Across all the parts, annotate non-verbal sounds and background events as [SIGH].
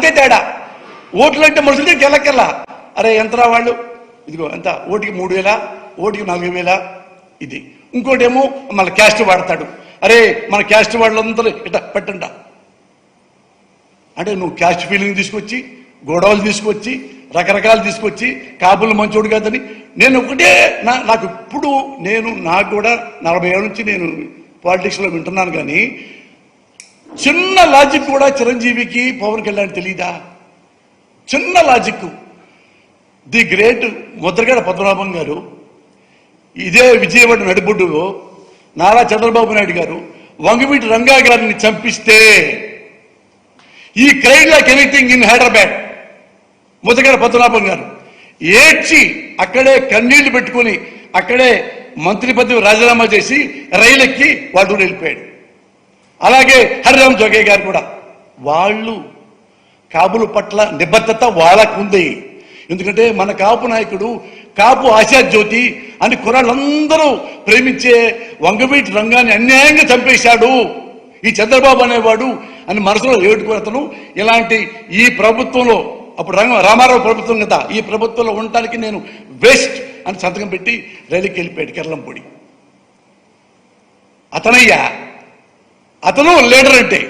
అంతే తేడా. ఓట్లు అంటే మనుషుల గెలకెల్ల వెళ్ళక్కర్లా అరే ఎంతరా వాళ్ళు? ఇదిగో ఎంత? ఓటికి మూడు వేల? ఓటికి నాలుగు వేల? ఇది. ఇంకోటేమో మన క్యాస్ట్ వాడతాడు. అరే మన క్యాస్ట్ వాళ్ళందరూ ఇట పెట్టండా? అంటే నువ్వు క్యాస్ట్ ఫీలింగ్ తీసుకొచ్చి గొడవలు తీసుకొచ్చి రకరకాలు తీసుకొచ్చి కాపులు మంచోడు కాదని నేను ఒకటే నా నాకు ఇప్పుడు నేను నాకు కూడా నలభై ఏళ్ళ నుంచి నేను పాలిటిక్స్లో వింటున్నాను కానీ చిన్న లాజిక్ కూడా చిరంజీవికి పవన్ కళ్యాణ్ తెలీదా? చిన్న logic. The great Mudragada Padmanabham garu ఇదే విజయవాడ నడిబొడ్డులో నారా చంద్రబాబు నాయుడు గారు వంగవీటి రంగా గారిని చంపిస్తే ఈ cried like anything in Hyderabad. Mudragada Padmanabham garu ఏడ్చి అక్కడే కన్నీళ్ళు పెట్టుకుని అక్కడే మంత్రి పదవి రాజీనామా చేసి రైలు ఎక్కి వాళ్ళు వెళ్ళిపోయాడు అలాగే హరిరామ్ జోగే గారు కూడా. వాళ్ళు కాపుల పట్ల నిబద్ధత వాళ్ళకు ఉంది ఎందుకంటే మన కాపు నాయకుడు కాపు ఆశా జ్యోతి అని కురాళ్ళందరూ ప్రేమించే వంగవీటి రంగాన్ని అన్యాయంగా చంపేశాడు. ఈ చంద్రబాబు అనేవాడు అని మనసులో ఏడుకుని అతను ఇలాంటి ఈ ప్రభుత్వంలో అప్పుడు రంగ రామారావు ప్రభుత్వం కదా ఈ ప్రభుత్వంలో ఉండటానికి నేను వేస్ట్ అని సంతకం పెట్టి రైలుకి వెళ్ళిపోయాడు కెరళంపొడి అతనయ్యా అతను లీడర్ అంటే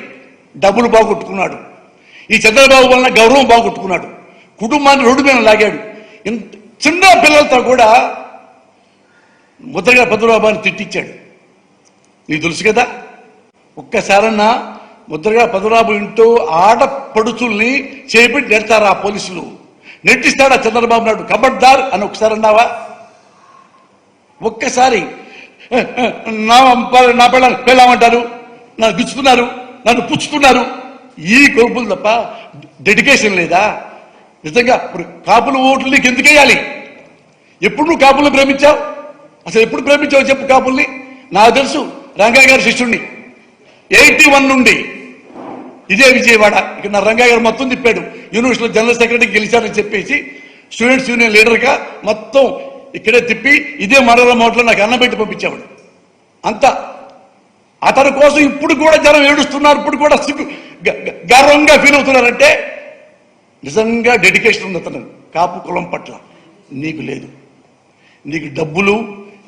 డబ్బులు బాగొట్టుకున్నాడు. ఈ చంద్రబాబు వలన గౌరవం బాగొట్టుకున్నాడు. కుటుంబాన్ని రోడ్డు మీద లాగాడు. ఇంత చిన్న పిల్లలతో కూడా ముద్రగా పద్మనాభాన్ని తిట్టించాడు. నీకు తెలుసు కదా ఒక్కసారన్నా ముద్రగా పద్మనాభం ఇంటూ ఆడపడుచుల్ని చేపెట్టి నెడతారు ఆ పోలీసులు. నెట్టిస్తాడా చంద్రబాబు నాయుడు? కబడ్దార్ అని ఒకసారి అన్నావా? ఒక్కసారి. [LAUGHS] నా పిల్ల నా పిల్లలు పెళ్ళామంటారు. నన్ను గుచ్చుతున్నారు నన్ను పుచ్చుతున్నారు. ఈ కోపులు తప్ప డెడికేషన్ లేదా? నిజంగా ఇప్పుడు కాపుల ఓట్లు నీకు ఎందుకు వేయాలి? ఎప్పుడు నువ్వు కాపుల్ని ప్రేమించావు? అసలు ఎప్పుడు ప్రేమించావు చెప్పు కాపుల్ని? నాకు తెలుసు రంగయ్య గారి శిష్యుణ్ణి. ఎయిటీ వన్ నుండి ఇదే విజయవాడ. ఇక్కడ నా రంగయ్య గారు మొత్తం తిప్పాడు. యూనివర్సిటీలో జనరల్ సెక్రటరీ గెలిచారని చెప్పేసి స్టూడెంట్స్ యూనియన్ లీడర్గా మొత్తం ఇక్కడే తిప్పి ఇదే మండల మోట్లో నాకు అన్నం పెట్టి పంపించేవాడు. అంతా అతని కోసం ఇప్పుడు కూడా జనం ఏడుస్తున్నారు ఇప్పుడు కూడా సిగ్గు గర్వంగా ఫీల్ అవుతున్నారంటే నిజంగా డెడికేషన్ ఉంది అతను కాపు కులం పట్ల నీకు లేదు. నీకు డబ్బులు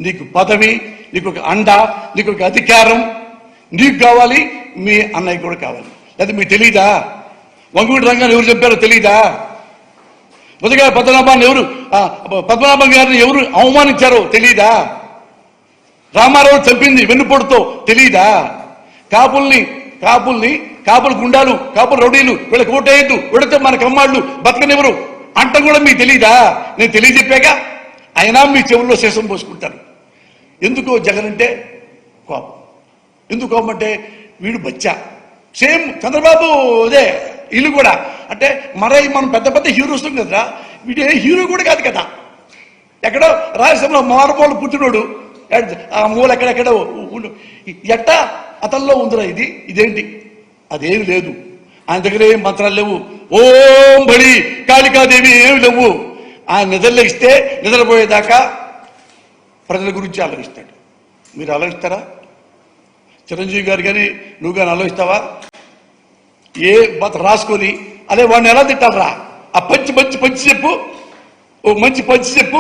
నీకు పదవి నీకు ఒక అండ నీకు ఒక అధికారం నీకు కావాలి మీ అన్నయ్య కూడా కావాలి. లేదా మీకు తెలీదా? వంగుడి రంగాన్ని ఎవరు చెప్పారో తెలీదా? మొదటిగా పద్మనాభాన్ని ఎవరు పద్మనాభం గారిని ఎవరు అవమానించారో తెలీదా? రామారావు చంపింది వెన్నుపోటుతో తెలీదా? కాపుల్ని కాపుల్ని కాపులు గుండాలు కాపులు రౌడీలు వీళ్ళకి ఓటేయద్దు. వీడితే మన కమ్మాళ్ళు బతకనివ్వరు. అంట కూడా మీకు తెలీదా? నేను తెలియజెప్పాక అయినా మీ చెవుల్లో శేషం పోసుకుంటారు. ఎందుకో జగన్ అంటే కోపం. ఎందుకు కోపం అంటే వీడు బచ్చా. సేమ్ చంద్రబాబు అదే ఇల్లు కూడా. అంటే మరై మనం పెద్ద పెద్ద హీరోస్ కదరా? వీడు హీరో కూడా కాదు కదా. ఎక్కడో రాయలసీమలో మారుమూల పుట్టినోడు ఆ మూల ఎక్కడెక్కడ ఎట్ట? ఎట్టా ఉందిరా ఇది. ఇదేంటి? అదేమి లేదు. ఆయన దగ్గర ఏం మంత్రాలు లేవు. ఓం బడి కాళికాదేవి ఏమి లేవు. ఆయన నిద్రలేస్తే నిద్రపోయేదాకా ప్రజల గురించి ఆలోచిస్తాడు. మీరు ఆలోచిస్తారా? చిరంజీవి గారు కానీ నువ్వు కానీ ఆలోచిస్తావా? ఏ రాసుకొని అదే వాడిని ఎలా తిట్టాలరా? ఆ పంచి పంచి పంచి చెప్పు. ఓ మంచి పంచి చెప్పు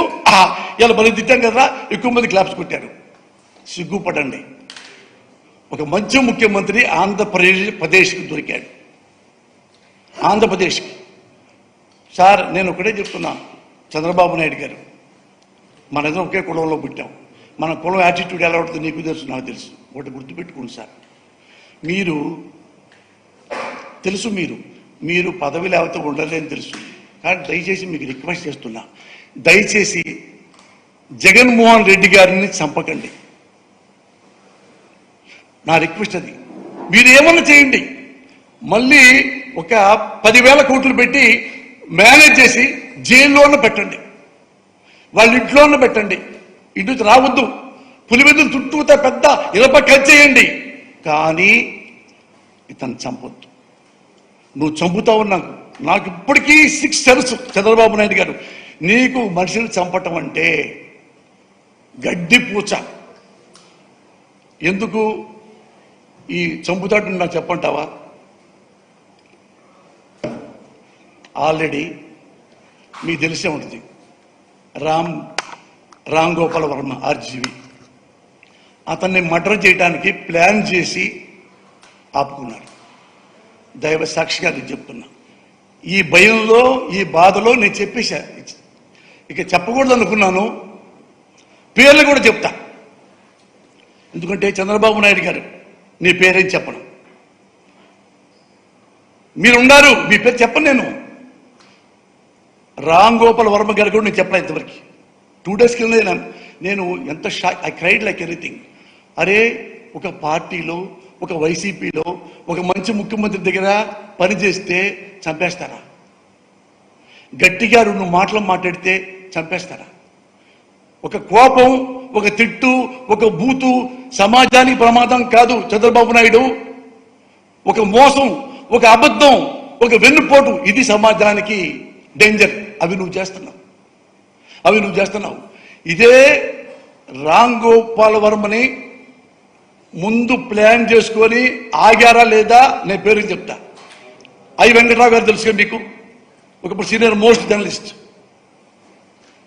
ఇలా మనం తిట్టాం కదా ఎక్కువ మంది క్లాప్స్ కొట్టారు. సిగ్గుపడండి. ఒక మంచి ముఖ్యమంత్రి ఆంధ్రప్రదేశ్ ప్రదేశ్కి దొరికాడు. ఆంధ్రప్రదేశ్కి. సార్ నేను ఒకటే చెప్తున్నా చంద్రబాబు నాయుడు గారు. మన ఒకే కులంలో పుట్టాం. మన కులం యాటిట్యూడ్ ఎలా ఉంటుందో నీకు తెలుసు నాకు తెలుసు. ఒకటి గుర్తుపెట్టుకోండి సార్. మీరు తెలుసు మీరు. మీరు పదవి లేకపోతే ఉండలేని తెలుసు. దయచేసి మీకు రిక్వెస్ట్ చేస్తున్నా. దయచేసి జగన్మోహన్ రెడ్డి గారిని చంపకండి. నా రిక్వెస్ట్ అది. మీరు ఏమన్నా చేయండి. మళ్ళీ ఒక పదివేల కోట్లు పెట్టి మేనేజ్ చేసి జైల్లోనే పెట్టండి. వాళ్ళ ఇంట్లోనే పెట్టండి. ఇంటి రావద్దు. పులివెదులు చుట్టూతా పెద్ద ఇరప చేయండి. కానీ ఇతను చంపొద్దు. నువ్వు చంపుతావు నాకు నాకు ఇప్పటికీ సిక్స్ తెలుసు చంద్రబాబు నాయుడు గారు. నీకు మనిషిని చంపటం అంటే గడ్డి పూచ. ఎందుకు? ఈ చంపుతాడు నాకు చెప్పంటావా ఆల్రెడీ మీకు తెలిసే ఉంటుంది. రామ్ రామ్ గోపాల్ వర్మ ఆర్జీవి. అతన్ని మర్డర్ చేయడానికి ప్లాన్ చేసి ఆపుకున్నాడు దైవ సాక్షిగా నేను చెప్తున్నా. ఈ భయంలో ఈ బాధలో నేను చెప్పేశా. ఇక చెప్పకూడదు అనుకున్నాను పేర్లు కూడా చెప్తా. ఎందుకంటే చంద్రబాబు నాయుడు గారు నీ పేరేం చెప్పను. మీరున్నారు మీ పేరు చెప్పను నేను. రామ్ గోపాల్ వర్మ గారు కూడా నేను చెప్పలేదు ఇంతవరకు. టూ డేస్ కింద నేను- ఎంత షా ఐ క్రైడ్ లైక్ ఎనీథింగ్ అరే ఒక పార్టీలో ఒక వైసీపీలో ఒక మంచి ముఖ్యమంత్రి దగ్గర పనిచేస్తే చంపేస్తారా? గట్టిగా రెండు మాటలు మాట్లాడితే చంపేస్తారా? ఒక కోపం ఒక తిట్టు ఒక బూతు సమాజానికి ప్రమాదం కాదు చంద్రబాబు నాయుడు. ఒక మోసం ఒక అబద్ధం ఒక వెన్నుపోటు ఇది సమాజానికి డేంజర్. అవి నువ్వు చేస్తున్నావు. అవి నువ్వు చేస్తున్నావు. ఇదే రామ్ గోపాల్ వర్మని ముందు ప్లాన్ చేసుకొని ఆగారా లేదా నేను పేరు చెప్తా. ఐ వెంకటరావు గారు తెలుసుగా మీకు? ఒకప్పుడు senior most journalist.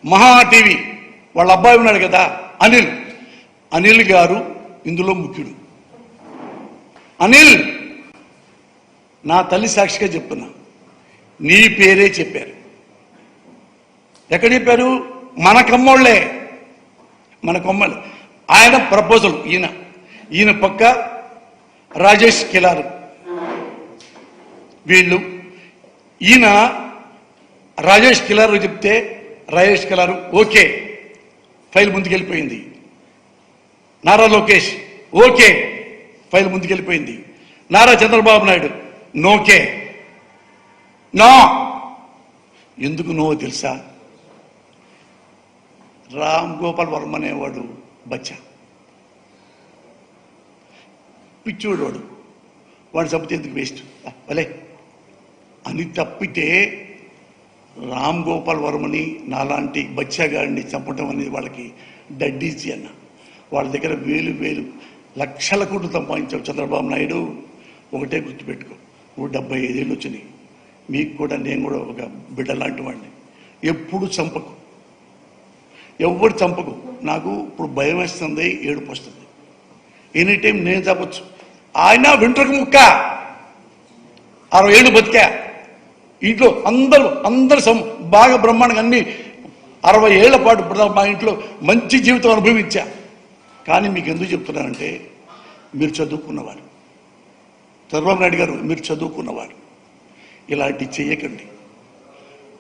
Maha TV. వాళ్ళ అబ్బాయి ఉన్నాడు కదా అనిల్. అనిల్ గారు ఇందులో ముఖ్యుడు. అనిల్ నా తల్లి సాక్షిగా చెప్తున్నా. నీ పేరే చెప్పారు. ఎక్కడ చెప్పారు? మన కమ్మోళ్ళే. మన కొమ్మలు ఆయన ప్రపోజల్ ఈయన. ఈయన పక్క రాజేష్ కిలారు. వీళ్ళు ఈయన రాజేష్ కిలారు చెప్తే రాజేష్ కిలారు ఓకే ఫైల్ ముందుకెళ్ళిపోయింది. నారా లోకేష్ ఓకే ఫైల్ ముందుకెళ్ళిపోయింది. నారా చంద్రబాబు నాయుడు నోకే. నో. ఎందుకు నో తెలుసా? రామ్ గోపాల్ వర్మ అనేవాడు బచ్చా. పిచ్చోడు వాడు వాడు చంపితే ఎందుకు వేస్ట్? భలే. అని తప్పితే రామ్ గోపాల్ వర్మని నాలాంటి బచ్చాగాడిని చంపడం అనేది వాళ్ళకి డడ్డీజీ అన్న. వాళ్ళ దగ్గర వేలు వేలు లక్షల కోట్లు సంపాదించావు చంద్రబాబు నాయుడు. ఒకటే గుర్తుపెట్టుకో నువ్వు డెబ్బై ఐదేళ్ళు వచ్చినాయి. మీకు కూడా నేను కూడా ఒక బిడ్డ లాంటి వాడిని. ఎప్పుడు చంపకు. ఎవరు చంపకు. నాకు ఇప్పుడు భయం వేస్తుంది ఏడుపు వస్తుంది. ఎనీ టైం నేను చంపచ్చు. ఆయన వెంట్రుక ముక్క. అరవై ఏళ్ళు బతికా. ఇంట్లో అందరూ అందరు సం బాగా బ్రహ్మాండంగా అన్ని అరవై ఏళ్ళ పాటు మా ఇంట్లో మంచి జీవితం అనుభవించా. కానీ మీకు ఎందుకు చెప్తున్నానంటే మీరు చదువుకున్నవారు. చంద్రబాబు నాయుడు గారు మీరు చదువుకున్నవారు. ఇలాంటి చేయకండి.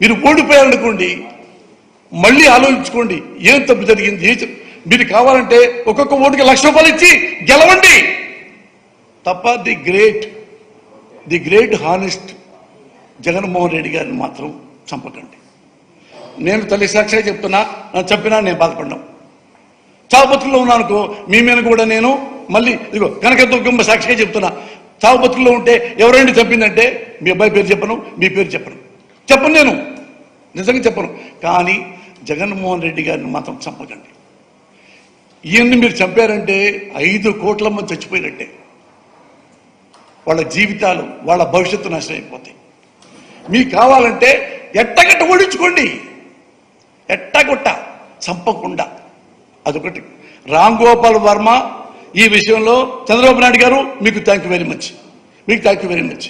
మీరు ఓడిపోయారనుకోండి మళ్ళీ ఆలోచించుకోండి ఏం తప్పు జరిగింది ఏ మీరు కావాలంటే ఒక్కొక్క ఓటుకి లక్ష రూపాయలు ఇచ్చి గెలవండి. తప్ప the great the great honest Jaganmohan Reddy garu మాత్రం చంపకండి. నేను తల్లి సాక్షిగా చెప్తున్నా నన్ను చెప్పినా నేను బాధపడ్డాం చావుబతుల్లో ఉన్నానుకో మీ మీద కూడా నేను మళ్ళీ ఇదిగో కనక దుర్గమ్మ సాక్షిగా చెప్తున్నా. చావుబతుల్లో ఉంటే ఎవరైనా చెప్పిందంటే మీ అబ్బాయి పేరు చెప్పను మీ పేరు చెప్పను. చెప్పను నేను. నిజంగా చెప్పను. కానీ జగన్మోహన్ రెడ్డి గారిని మాత్రం చంపకండి. ఈయన్ని మీరు చంపారంటే ఐదు కోట్ల మంది చచ్చిపోయినట్టే. వాళ్ళ జీవితాలు వాళ్ళ భవిష్యత్తు నాశనం అయిపోతాయి మీకు కావాలంటే ఎట్టగట్ట ఓడించుకోండి. ఎట్టగొట్ట చంపకుండా. అదొకటి. రామ్ గోపాల్ వర్మ ఈ విషయంలో చంద్రబాబు నాయుడు గారు మీకు థ్యాంక్ యూ వెరీ మచ్ మీకు థ్యాంక్ యూ వెరీ మచ్